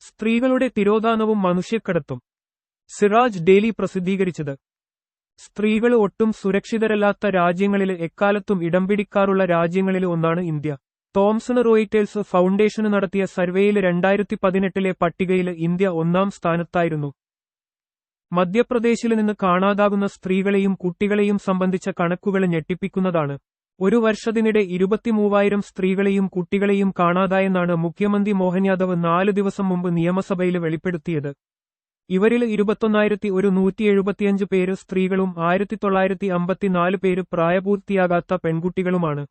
സ്ത്രീകളുടെ തിരോധാനവും മനുഷ്യക്കടത്തും. സിറാജ് ഡെയിലി പ്രസിദ്ധീകരിച്ചത്. സ്ത്രീകൾ ഒട്ടും സുരക്ഷിതരല്ലാത്ത രാജ്യങ്ങളിൽ എക്കാലത്തും ഇടം പിടിക്കാറുള്ള രാജ്യങ്ങളിൽ ഒന്നാണ് ഇന്ത്യ. തോംസൺ റോയിറ്റേഴ്സ് ഫൗണ്ടേഷന് നടത്തിയ സർവേയിൽ രണ്ടായിരത്തി പതിനെട്ടിലെ പട്ടികയിൽ ഇന്ത്യ ഒന്നാം സ്ഥാനത്തായിരുന്നു. മധ്യപ്രദേശിൽ നിന്ന് കാണാതാകുന്ന സ്ത്രീകളെയും കുട്ടികളെയും സംബന്ധിച്ച കണക്കുകൾ ഞെട്ടിപ്പിക്കുന്നതാണ്. ഒരു വർഷത്തിനിടെ ഇരുപത്തിമൂവായിരം സ്ത്രീകളെയും കുട്ടികളെയും കാണാതായെന്നാണ് മുഖ്യമന്ത്രി മോഹൻ യാദവ് നാല് ദിവസം മുമ്പ് നിയമസഭയിൽ വെളിപ്പെടുത്തിയത്. ഇവരിൽ ഇരുപത്തൊന്നായിരത്തി ഒരു നൂറ്റി എഴുപത്തിയഞ്ച് പേര് സ്ത്രീകളും ആയിരത്തി തൊള്ളായിരത്തി അമ്പത്തിനാല് പേര് പ്രായപൂർത്തിയാകാത്ത പെൺകുട്ടികളുമാണ്.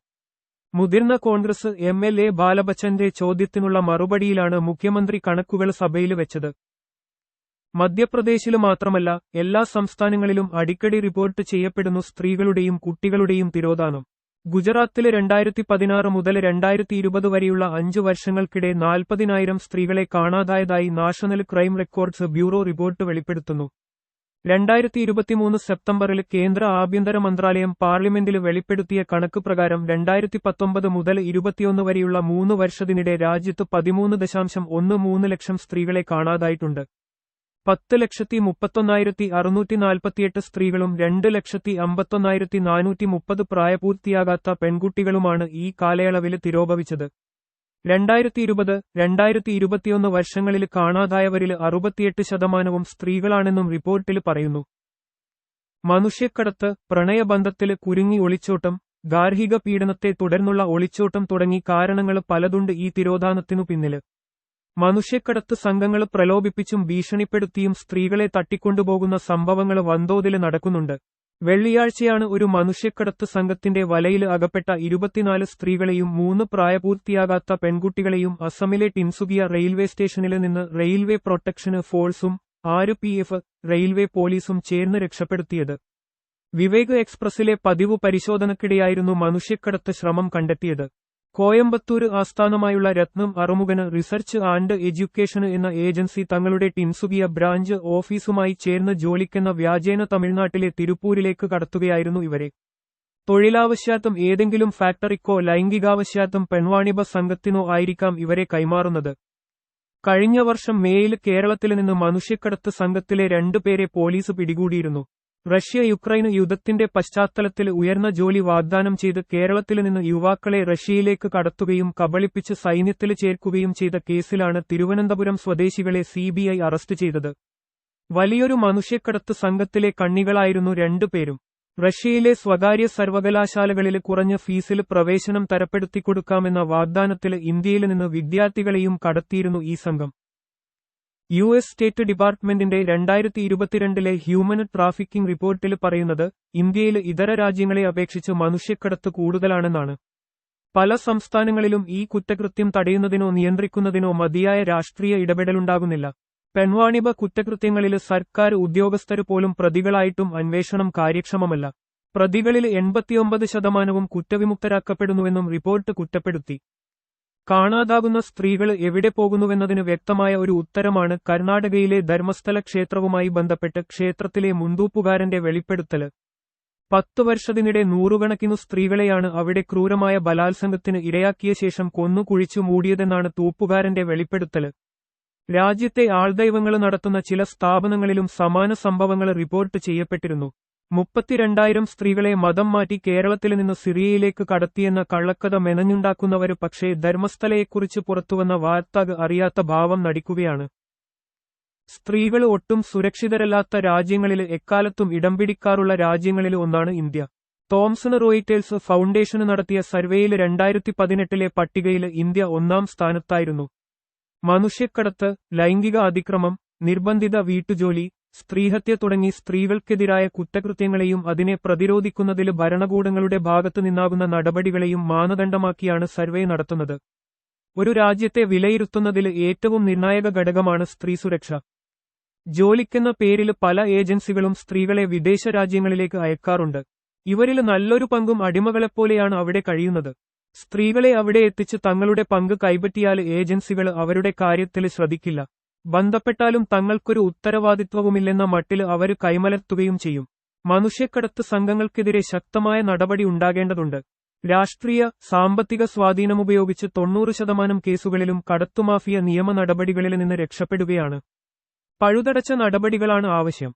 മുതിർന്ന കോൺഗ്രസ് എം എൽ എ ബാലബച്ചന്റെ ചോദ്യത്തിനുള്ള മറുപടിയിലാണ് മുഖ്യമന്ത്രി കണക്കുകൾ സഭയിൽ വെച്ചത്. മധ്യപ്രദേശിൽ മാത്രമല്ല എല്ലാ സംസ്ഥാനങ്ങളിലും അടിക്കടി റിപ്പോർട്ട് ചെയ്യപ്പെടുന്നു സ്ത്രീകളുടെയും കുട്ടികളുടെയും തിരോധാനം. ഗുജറാത്തിൽ രണ്ടായിരത്തി പതിനാറ് മുതൽ രണ്ടായിരത്തി ഇരുപത് വരെയുള്ള അഞ്ചു വർഷങ്ങൾക്കിടെ നാൽപ്പതിനായിരം സ്ത്രീകളെ കാണാതായതായി national crime records bureau report വെളിപ്പെടുത്തുന്നു. രണ്ടായിരത്തി ഇരുപത്തിമൂന്ന് സെപ്റ്റംബറിൽ കേന്ദ്ര ആഭ്യന്തര മന്ത്രാലയം പാർലമെന്റിൽ വെളിപ്പെടുത്തിയ കണക്ക് പ്രകാരം രണ്ടായിരത്തി പത്തൊമ്പത് മുതൽ ഇരുപത്തിയൊന്ന് വരെയുള്ള മൂന്ന് വർഷത്തിനിടെ രാജ്യത്ത് പതിമൂന്ന് ദശാംശം ഒന്ന് മൂന്ന് ലക്ഷം സ്ത്രീകളെ കാണാതായിട്ടുണ്ട്. പത്ത് ലക്ഷത്തി മുപ്പത്തൊന്നായിരത്തി അറുന്നൂറ്റി നാൽപ്പത്തിയെട്ട് സ്ത്രീകളും രണ്ട് ലക്ഷത്തി അമ്പത്തൊന്നായിരത്തി നാനൂറ്റി മുപ്പത് പ്രായപൂർത്തിയാകാത്ത പെൺകുട്ടികളുമാണ് ഈ കാലയളവിൽ തിരോഭവിച്ചത്. രണ്ടായിരത്തി ഇരുപത് രണ്ടായിരത്തി ഇരുപത്തിയൊന്ന് വർഷങ്ങളിൽ കാണാതായവരിൽ അറുപത്തിയെട്ട് ശതമാനവും സ്ത്രീകളാണെന്നും റിപ്പോർട്ടിൽ പറയുന്നു. മനുഷ്യക്കടത്ത് പ്രണയബന്ധത്തിൽ കുരുങ്ങി ഒളിച്ചോട്ടം ഗാർഹിക പീഡനത്തെ തുടർന്നുള്ള ഒളിച്ചോട്ടം തുടങ്ങി കാരണങ്ങൾ പലതുണ്ട് ഈ തിരോധാനത്തിനു പിന്നിൽ മനുഷ്യക്കടത്ത് സംഘങ്ങൾ പ്രലോഭിപ്പിച്ചും ഭീഷണിപ്പെടുത്തിയും സ്ത്രീകളെ തട്ടിക്കൊണ്ടുപോകുന്ന സംഭവങ്ങൾ വൻതോതിൽ നടക്കുന്നുണ്ട്. വെള്ളിയാഴ്ചയാണ് ഒരു മനുഷ്യക്കടത്ത് സംഘത്തിന്റെ വലയിൽ അകപ്പെട്ട ഇരുപത്തിനാല് സ്ത്രീകളെയും മൂന്ന് പ്രായപൂർത്തിയാകാത്ത പെൺകുട്ടികളെയും അസമിലെ ടിൻസുകിയ റെയിൽവേ സ്റ്റേഷനിൽ നിന്ന് റെയിൽവേ പ്രൊട്ടക്ഷന് ഫോഴ്സും ആര് പി എഫ് റെയിൽവേ പോലീസും ചേർന്ന് രക്ഷപ്പെടുത്തിയത്. വിവേക് എക്സ്പ്രസിലെ പതിവ് പരിശോധനക്കിടെയായിരുന്നു മനുഷ്യക്കടത്ത് ശ്രമം കണ്ടെത്തിയത്. കോയമ്പത്തൂർ ആസ്ഥാനമായുള്ള രത്നം അറുമുഖന് റിസർച്ച് ആൻഡ് എഡ്യൂക്കേഷൻ എന്ന ഏജൻസി തങ്ങളുടെ ടിൻസുകിയ ബ്രാഞ്ച് ഓഫീസുമായി ചേർന്ന് ജോലിക്കെന്ന വ്യാജേന തമിഴ്നാട്ടിലെ തിരുപ്പൂരിലേക്ക് കടത്തുകയായിരുന്നു ഇവരെ. തൊഴിലാവശ്യാത്തും ഏതെങ്കിലും ഫാക്ടറിക്കോ ലൈംഗികാവശ്യാത്തും പെൺവാണിഭ സംഘത്തിനോ ആയിരിക്കാം ഇവരെ കൈമാറുന്നത്. കഴിഞ്ഞ വർഷം മേയിൽ കേരളത്തിൽ നിന്ന് മനുഷ്യക്കടത്ത് സംഘത്തിലെ രണ്ടുപേരെ പോലീസ് പിടികൂടിയിരുന്നു. റഷ്യ യുക്രൈൻ യുദ്ധത്തിന്റെ പശ്ചാത്തലത്തിൽ ഉയർന്ന ജോലി വാഗ്ദാനം ചെയ്ത് കേരളത്തിൽ നിന്ന് യുവാക്കളെ റഷ്യയിലേക്ക് കടത്തുകയും കബളിപ്പിച്ച് സൈന്യത്തിൽ ചേർക്കുകയും ചെയ്ത കേസിലാണ് തിരുവനന്തപുരം സ്വദേശികളെ സിബിഐ അറസ്റ്റ് ചെയ്തത്. വലിയൊരു മനുഷ്യക്കടത്ത് സംഘത്തിലെ കണ്ണികളായിരുന്നു രണ്ടുപേരും റഷ്യയിലെ സ്വകാര്യ സർവകലാശാലകളിൽ കുറഞ്ഞ ഫീസിൽ പ്രവേശനം തരപ്പെടുത്തിക്കൊടുക്കാമെന്ന വാഗ്ദാനത്തിൽ ഇന്ത്യയിൽ നിന്ന് വിദ്യാർത്ഥികളെയും കടത്തിയിരുന്നു ഈ സംഘം. യു എസ് സ്റ്റേറ്റ് ഡിപ്പാർട്ട്മെന്റിന്റെ രണ്ടായിരത്തി ഇരുപത്തിരണ്ടിലെ ഹ്യൂമൻ ട്രാഫിക്കിംഗ് റിപ്പോർട്ടിൽ പറയുന്നത് ഇന്ത്യയിൽ ഇതര രാജ്യങ്ങളെ അപേക്ഷിച്ച് മനുഷ്യക്കടത്ത് കൂടുതലാണെന്നാണ്. പല സംസ്ഥാനങ്ങളിലും ഈ കുറ്റകൃത്യം തടയുന്നതിനോ നിയന്ത്രിക്കുന്നതിനോ മതിയായ രാഷ്ട്രീയ ഇടപെടലുണ്ടാകുന്നില്ല. പെൺവാണിഭ കുറ്റകൃത്യങ്ങളിൽ സർക്കാർ ഉദ്യോഗസ്ഥർ പോലും പ്രതികളായിട്ടും അന്വേഷണം കാര്യക്ഷമമല്ല. പ്രതികളിൽ എൺപത്തിയൊമ്പത് ശതമാനവും കുറ്റവിമുക്തരാക്കപ്പെടുന്നുവെന്നും റിപ്പോർട്ട് കുറ്റപ്പെടുത്തി. കാണാതാകുന്ന സ്ത്രീകൾ എവിടെ പോകുന്നുവെന്നതിന് വ്യക്തമായ ഒരു ഉത്തരമാണ് കർണാടകയിലെ ധർമ്മസ്ഥല ക്ഷേത്രവുമായി ബന്ധപ്പെട്ട് ക്ഷേത്രത്തിലെ മുന്തൂപ്പുകാരന്റെ വെളിപ്പെടുത്തൽ. പത്തു വർഷത്തിനിടെ നൂറുകണക്കിനു സ്ത്രീകളെയാണ് അവിടെ ക്രൂരമായ ബലാത്സംഗത്തിന് ഇരയാക്കിയ ശേഷം കൊന്നുകുഴിച്ചു മൂടിയതെന്നാണ് തൂപ്പുകാരന്റെ വെളിപ്പെടുത്തൽ. രാജ്യത്തെ ആൾദൈവങ്ങൾ നടത്തുന്ന ചില സ്ഥാപനങ്ങളിലും സമാന സംഭവങ്ങൾ റിപ്പോർട്ട് ചെയ്യപ്പെട്ടിരുന്നു. മുപ്പത്തിരണ്ടായിരം സ്ത്രീകളെ മതം മാറ്റി കേരളത്തിൽ നിന്ന് സിറിയയിലേക്ക് കടത്തിയെന്ന കള്ളക്കഥ മെനഞ്ഞുണ്ടാക്കുന്നവര് പക്ഷേ ധർമ്മസ്ഥലയെക്കുറിച്ച് പുറത്തുവന്ന വാർത്ത അറിയാത്ത ഭാവം നടിക്കുകയാണ്. സ്ത്രീകൾ ഒട്ടും സുരക്ഷിതരല്ലാത്ത രാജ്യങ്ങളിൽ എക്കാലത്തും ഇടം പിടിക്കാറുള്ള രാജ്യങ്ങളിൽ ഒന്നാണ് ഇന്ത്യ. തോംസൺ റോയിറ്റേഴ്സ് ഫൗണ്ടേഷന് നടത്തിയ സർവേയിൽ രണ്ടായിരത്തി പതിനെട്ടിലെ പട്ടികയിൽ ഇന്ത്യ ഒന്നാം സ്ഥാനത്തായിരുന്നു. മനുഷ്യക്കടത്ത് ലൈംഗിക അതിക്രമം നിർബന്ധിത വീട്ടുജോലി സ്ത്രീഹത്യ തുടങ്ങി സ്ത്രീകൾക്കെതിരായ കുറ്റകൃത്യങ്ങളെയും അതിനെ പ്രതിരോധിക്കുന്നതിൽ ഭരണകൂടങ്ങളുടെ ഭാഗത്തു നിന്നാകുന്ന നടപടികളെയും മാനദണ്ഡമാക്കിയാണ് സർവേ നടത്തുന്നത്. ഒരു രാജ്യത്തെ വിലയിരുത്തുന്നതിൽ ഏറ്റവും നിർണായക ഘടകമാണ് സ്ത്രീ സുരക്ഷ. ജോലിക്കെന്ന പേരിൽ പല ഏജൻസികളും സ്ത്രീകളെ വിദേശ രാജ്യങ്ങളിലേക്ക് അയക്കാറുണ്ട്. ഇവരിൽ നല്ലൊരു പങ്കും അടിമകളെപ്പോലെയാണ് അവിടെ കഴിയുന്നത്. സ്ത്രീകളെ അവിടെ എത്തിച്ച് തങ്ങളുടെ പങ്ക് കൈപ്പറ്റിയാൽ ഏജൻസികൾ അവരുടെ കാര്യത്തിൽ ശ്രദ്ധിക്കില്ല. ബന്ധപ്പെട്ടാലും തങ്ങൾക്കൊരു ഉത്തരവാദിത്വവുമില്ലെന്ന മട്ടിൽ അവർ കൈമലർത്തുകയും ചെയ്യും. മനുഷ്യക്കടത്ത് സംഘങ്ങൾക്കെതിരെ ശക്തമായ നടപടി ഉണ്ടാകേണ്ടതുണ്ട്. രാഷ്ട്രീയ സാമ്പത്തിക സ്വാധീനമുപയോഗിച്ച് തൊണ്ണൂറ് ശതമാനം കേസുകളിലും കടത്തുമാഫിയ നിയമ നടപടികളിൽ നിന്ന് രക്ഷപ്പെടുകയാണ്. പഴുതടച്ച നടപടികളാണ് ആവശ്യം.